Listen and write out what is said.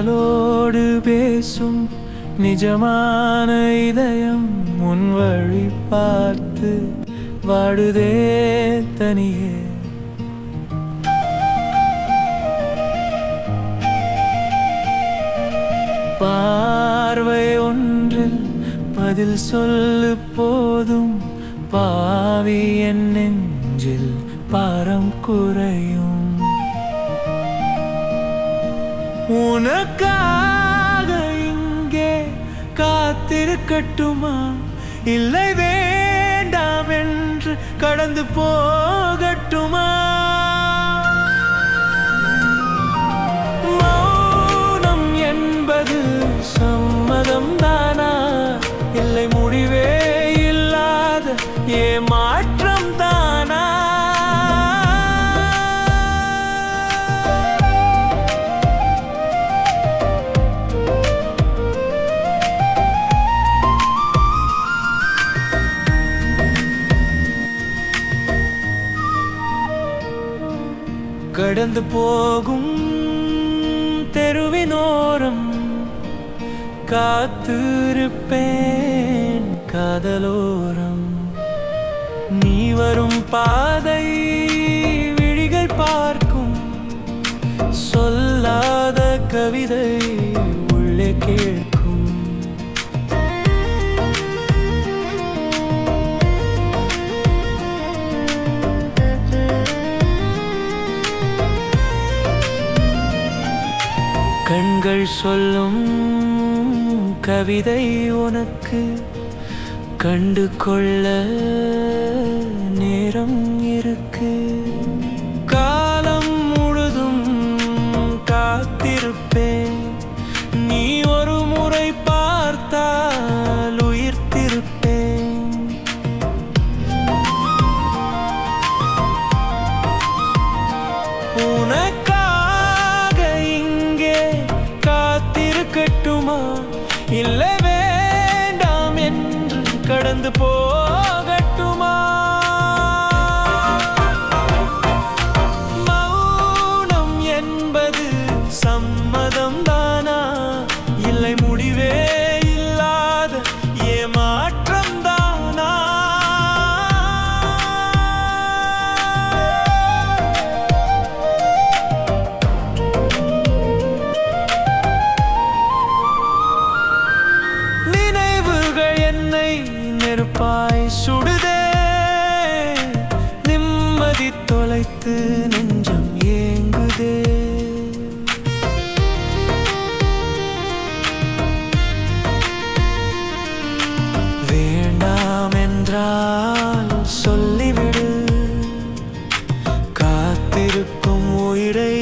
கடலோடு பேசும் நிஜமான இதயம் உன் வழி பார்த்து வாடுதே தனியே பார்வை ஒன்றில் பதில் சொல்லு போதும் பாவி என் நெஞ்சில் பாரம் குறையும் உனக்காக இங்கே காத்திருக்கட்டுமா? இல்லை வேண்டாம் என்று கடந்து போகட்டுமா? கடந்து போகும் தெருவினோரம் காத்திருப்பேன் காதலோரம். நீ வரும் பாதை விழிகள் பார்க்கும். சொல்லாத கவிதை உள்ளே கேட்கும். கண்கள் சொல்லும் கவிதை உனக்கு கண்டு கொள்ள நேரம் இருக்கு. காலம் முழுதும் காத்திருப்பேன். கடந்து போ நெருப்பாய் சுடுதே நிம்மதி தொலைத்து நெஞ்சம் ஏங்குதே. வேண்டாம் என்றால் சொல்லிவிடு காத்திருக்கும் உயிரை